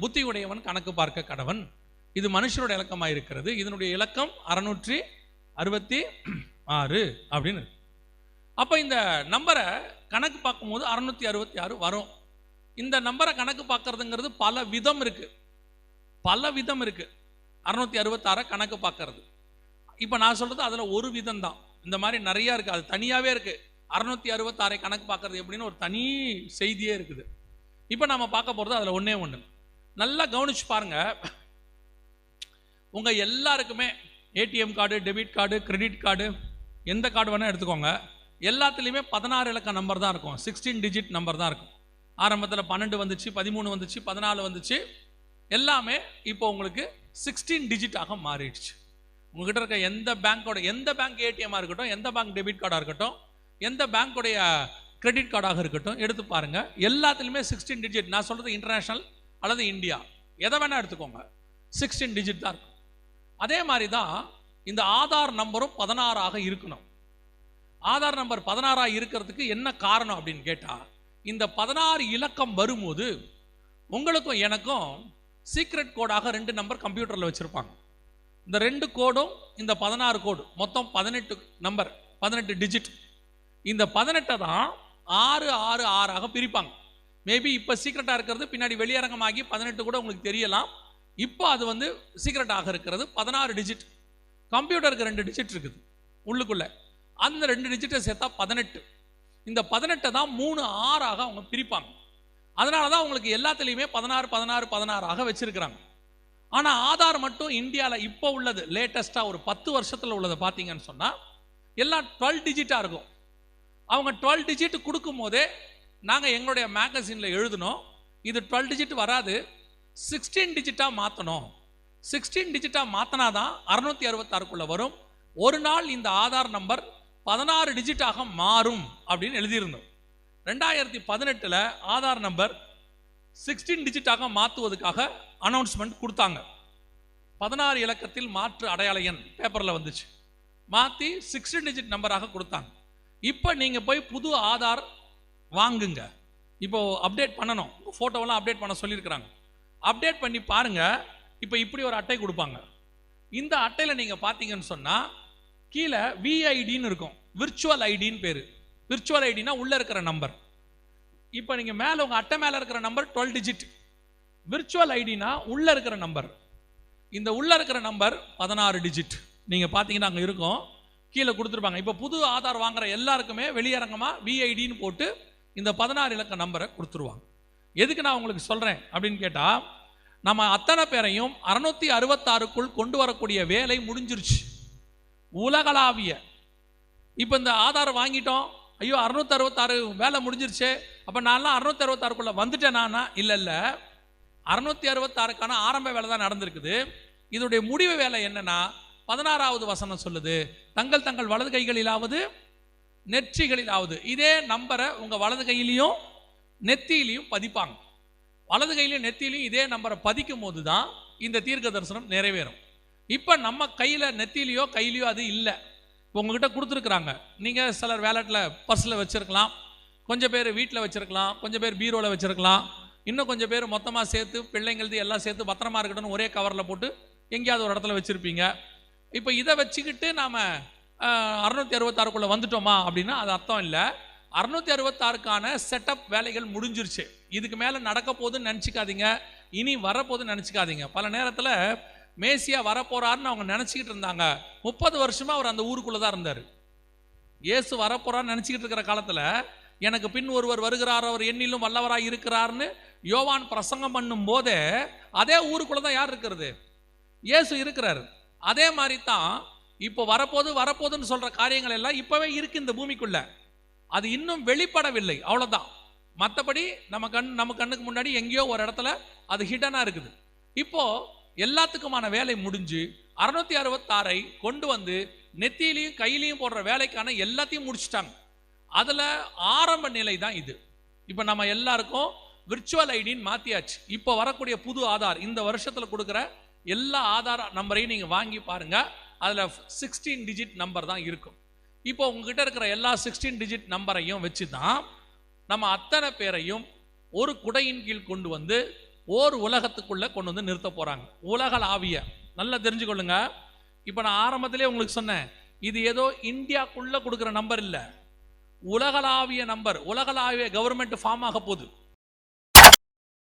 புத்தி உடையவன் கணக்கு பார்க்க கடவன். இது மனுஷனோட இலக்கமாக இருக்கிறது இதனுடைய இலக்கம் அறுநூற்றி அறுபத்தி ஆறு அப்படின்னு அப்போ இந்த நம்பரை கணக்கு பார்க்கும்போது அறுநூத்தி அறுபத்தி ஆறு வரும். இந்த நம்பரை கணக்கு பார்க்கறதுங்கிறது பல விதம் இருக்கு. பல விதம் இருக்கு. அறுநூத்தி அறுபத்தாறை கணக்கு பார்க்கறது. இப்போ நான் சொல்றது அதில் ஒரு விதம் தான் இந்த மாதிரி நிறைய இருக்கு. அது தனியாகவே இருக்கு. அறுநூத்தி அறுபத்தாறை கணக்கு பார்க்கறது எப்படின்னு ஒரு தனி செய்தியே இருக்குது. இப்போ நம்ம பார்க்க போகிறது அதில் ஒன்றே ஒன்று நல்லா கவனிச்சு பாருங்க. உங்க எல்லாருக்குமே ATM card debit card credit card எந்த கார்டு வேணால் எடுத்துக்கோங்க. எல்லாத்துலேயுமே பதினாறு இலக்க நம்பர் தான் இருக்கும். சிக்ஸ்டீன் டிஜிட் நம்பர் தான் இருக்கும். ஆரம்பத்தில் பன்னெண்டு வந்துச்சு பதிமூணு வந்துச்சு பதினாலு வந்துச்சு. எல்லாமே இப்போ உங்களுக்கு சிக்ஸ்டீன் டிஜிட்டாக மாறிடுச்சு. உங்ககிட்ட இருக்க எந்த பேங்க்கோட எந்த பேங்க் ஏடிஎம்மாக இருக்கட்டும் எந்த பேங்க் டெபிட் கார்டாக இருக்கட்டும் எந்த பேங்க்கோடைய கிரெடிட் கார்டாக இருக்கட்டும் எடுத்து பாருங்கள் எல்லாத்துலேயுமே சிக்ஸ்டீன் டிஜிட் நான் சொல்கிறது இன்டர்நேஷ்னல் அல்லது இந்தியா. எதை வேணால் எடுத்துக்கோங்க. சிக்ஸ்டீன் டிஜிட் தான் இருக்கும். அதே மாதிரி தான் இந்த ஆதார் நம்பரும் பதினாறாக இருக்கணும். ஆதார் நம்பர் பதினாறாக இருக்கிறதுக்கு என்ன காரணம் அப்படின்னு கேட்டால் இந்த பதினாறு இலக்கம் வரும்போது உங்களுக்கும் எனக்கும் சீக்ரெட் கோடாக ரெண்டு நம்பர் கம்ப்யூட்டரில் வச்சுருப்பாங்க. இந்த ரெண்டு கோடும் இந்த பதினாறு கோடு மொத்தம் பதினெட்டு நம்பர் பதினெட்டு டிஜிட் இந்த பதினெட்டை தான் ஆறு ஆறு ஆறாக பிரிப்பாங்க. மேபி இப்போ சீக்ரெட்டாக இருக்கிறது பின்னாடி வெளியரங்கமாகி பதினெட்டு கூட உங்களுக்கு தெரியலாம். இப்போ அது வந்து சீக்ரெட்டாக இருக்கிறது பதினாறு டிஜிட் கம்ப்யூட்டருக்கு ரெண்டு டிஜிட் இருக்குது உள்ளுக்குள்ளே. அந்த ரெண்டு டிஜிட்டை சேர்த்தா பதினெட்டு. இந்த பதினெட்டை தான் மூணு ஆறாக அவங்க பிரிப்பாங்க. அதனால தான் அவங்களுக்கு எல்லாத்துலேயுமே பதினாறு பதினாறு பதினாறாக வச்சுருக்கிறாங்க. ஆனால் ஆதார் மட்டும் இந்தியாவில் இப்போ உள்ளது லேட்டஸ்ட்டாக ஒரு பத்து வருஷத்தில் உள்ளதை பார்த்தீங்கன்னு சொன்னால் எல்லாம் டுவெல் டிஜிட்டாக இருக்கும். அவங்க டுவெல் டிஜிட் கொடுக்கும் போதே நாங்கள் எங்களுடைய மேகசினில் எழுதினோம். இது டுவெல் டிஜிட் வராது. சிக்ஸ்டீன் டிஜிட்டாக மாற்றணும் சிக்ஸ்டீன் டிஜிட்டாக மாற்றினா தான் அறுநூத்தி அறுபத்தாறுக்குள்ளே வரும். ஒரு நாள் இந்த ஆதார் நம்பர் பதினாறு டிஜிட்டாக மாறும் அப்படின்னு எழுதியிருந்தோம். ரெண்டாயிரத்தி பதினெட்டில் ஆதார் நம்பர் சிக்ஸ்டீன் டிஜிட்டாக மாற்றுவதுக்காக அனௌன்ஸ்மெண்ட் கொடுத்தாங்க. பதினாறு இலக்கத்தில் மாற்று அடையாள எண் பேப்பரில் வந்துச்சு. மாற்றி சிக்ஸ்டீன் டிஜிட் நம்பராக கொடுத்தாங்க. இப்போ நீங்கள் போய் புது ஆதார் வாங்குங்க. இப்போ அப்டேட் பண்ணணும். ஃபோட்டோவெல்லாம் அப்டேட் பண்ண சொல்லியிருக்கிறாங்க. அப்டேட் பண்ணி பாருங்க. இப்போ இப்படி ஒரு அட்டை கொடுப்பாங்க. இந்த அட்டையில் நீங்கள் பார்த்தீங்கன்னு சொன்னால் கீழே விஐடின்னு இருக்கும். விர்ச்சுவல் ஐடின்னு பேர். விர்ச்சுவல் ஐடினா உள்ளே இருக்கிற நம்பர் இப்போ நீங்கள் மேலே உங்கள் அட்டை மேலே இருக்கிற நம்பர் டுவெல் டிஜிட் விர்ச்சுவல் ஐடினா உள்ளே இருக்கிற நம்பர் இந்த உள்ளே இருக்கிற நம்பர் பதினாறு டிஜிட் நீங்கள் பார்த்தீங்கன்னா அங்கே இருக்கும். கீழே கொடுத்துருப்பாங்க. இப்போ புது ஆதார் வாங்குற எல்லாருக்குமே வெளியரங்கமாக விஐடின்னு போட்டு இந்த பதினாறு இலக்க நம்பரை கொடுத்துருவாங்க. எதுக்கு நான் உங்களுக்கு சொல்கிறேன் அப்படின்னு கேட்டால் நம்ம அத்தனை பேரையும் அறுநூத்தி அறுபத்தாறுக்குள் கொண்டு வரக்கூடிய வேலை முடிஞ்சிருச்சு. உலகளாவிய. இப்போ இந்த ஆதார் வாங்கிட்டோம். ஐயோ அறுநூத்தி அறுபத்தாறு வேலை முடிஞ்சிருச்சு. அப்போ நான்லாம் அறுநூத்தி அறுபத்தாறுக்குள்ளே வந்துட்டேனானா இல்லை இல்லை. அறுநூத்தி அறுபத்தாறுக்கான ஆரம்ப வேலை தான் நடந்திருக்குது. இதனுடைய முடிவு வேலை என்னன்னா பதினாறாவது வசனம் சொல்லுது. தங்கள் தங்கள் வலது கைகளிலாவது நெற்றிகளிலாவது. இதே நம்பரை உங்கள் வலது கையிலையும் நெத்தியிலையும் பதிப்பாங்க. வலது கையிலையும் நெத்திலையும் இதே நம்பரை பதிக்கும் போது தான் இந்த தீர்க்க தரிசனம் நிறைவேறும். இப்போ நம்ம கையில் நெத்திலையோ கையிலையோ அது இல்லை. இப்போ உங்ககிட்ட கொடுத்துருக்குறாங்க. நீங்கள் சிலர் வேலட்டில் பர்ஸில் வச்சுருக்கலாம். கொஞ்சம் பேர் வீட்டில் வச்சுருக்கலாம். கொஞ்சம் பேர் பீரோவில் வச்சுருக்கலாம். இன்னும் கொஞ்சம் பேர் மொத்தமாக சேர்த்து பிள்ளைங்களது எல்லாம் சேர்த்து பத்திரமா இருக்கட்டும்னு ஒரே கவரில் போட்டு எங்கேயாவது ஒரு இடத்துல வச்சுருப்பீங்க. இப்போ இதை வச்சுக்கிட்டு நாம் அறுநூத்தி அறுபத்தாறுக்குள்ளே வந்துட்டோமா அப்படின்னா அது அர்த்தம் இல்லை. அறுநூத்தி அறுபத்தாறுக்கான செட்டப் வேலைகள் முடிஞ்சிருச்சு. இதுக்கு மேலே நடக்க போகுதுன்னு நினச்சிக்காதீங்க. இனி வரப்போகுதுன்னு நினச்சிக்காதீங்க. பல நேரத்தில் மேசியா வரப்போறாருன்னு அவங்க நினச்சிக்கிட்டு இருந்தாங்க. முப்பது வருஷமா அவர் அந்த ஊருக்குள்ளே தான் இருந்தார். இயேசு வரப்போறான்னு நினச்சிக்கிட்டு இருக்கிற காலத்தில் எனக்கு பின் ஒருவர் வருகிறார் அவர் என்னிலும் வல்லவராக இருக்கிறார்னு யோவான் பிரசங்கம் பண்ணும் போதே அதே ஊருக்குள்ள தான் யார் இருக்கிறது? இயேசு இருக்கிறார். அதே மாதிரி தான் இப்போ வரப்போது வரப்போதுன்னு சொல்ற காரியங்கள் எல்லாம் இப்பவே இருக்கு இந்த பூமிக்குள்ள. அது இன்னும் வெளிப்படவில்லை. அவ்வளவுதான். மற்றபடி நம்ம கண் நம்ம கண்ணுக்கு முன்னாடி எங்கேயோ ஒரு இடத்துல அது ஹிடனா இருக்குது. இப்போ எல்லாத்துக்குமான வேலை முடிஞ்சு அறுநூத்தி அறுபத்தாறை கொண்டு வந்து நெத்தியிலையும் கையிலையும் போடுற வேலைக்கான எல்லாத்தையும் முடிச்சிட்டாங்க. அதுல ஆரம்ப நிலை தான் இது. இப்போ நம்ம எல்லாருக்கும் விர்ச்சுவல் ஐடின்னு மாத்தியாச்சு. இப்போ வரக்கூடிய புது ஆதார் இந்த வருஷத்துல கொடுக்குற எல்லா ஆதார் நம்பரையும் நீங்க வாங்கி பாருங்க. அதில் சிக்ஸ்டீன் டிஜிட் நம்பர் தான் இருக்கும். இப்போ உங்ககிட்ட இருக்கிற எல்லா சிக்ஸ்டீன் டிஜிட் நம்பரையும் வச்சு தான் நம்ம அத்தனை பேரையும் ஒரு குடையின் கீழ் கொண்டு வந்து ஓர் உலகத்துக்குள்ளே கொண்டு வந்து நிறுத்த போகிறாங்க உலகளாவிய. நல்லா தெரிஞ்சுக்கொள்ளுங்க. இப்போ நான் ஆரம்பத்திலே உங்களுக்கு சொன்னேன் இது ஏதோ இந்தியாக்குள்ளே கொடுக்குற நம்பர் இல்லை. உலகளாவிய நம்பர் உலகளாவிய கவர்மெண்ட் ஃபார்ம் ஆக போகுது.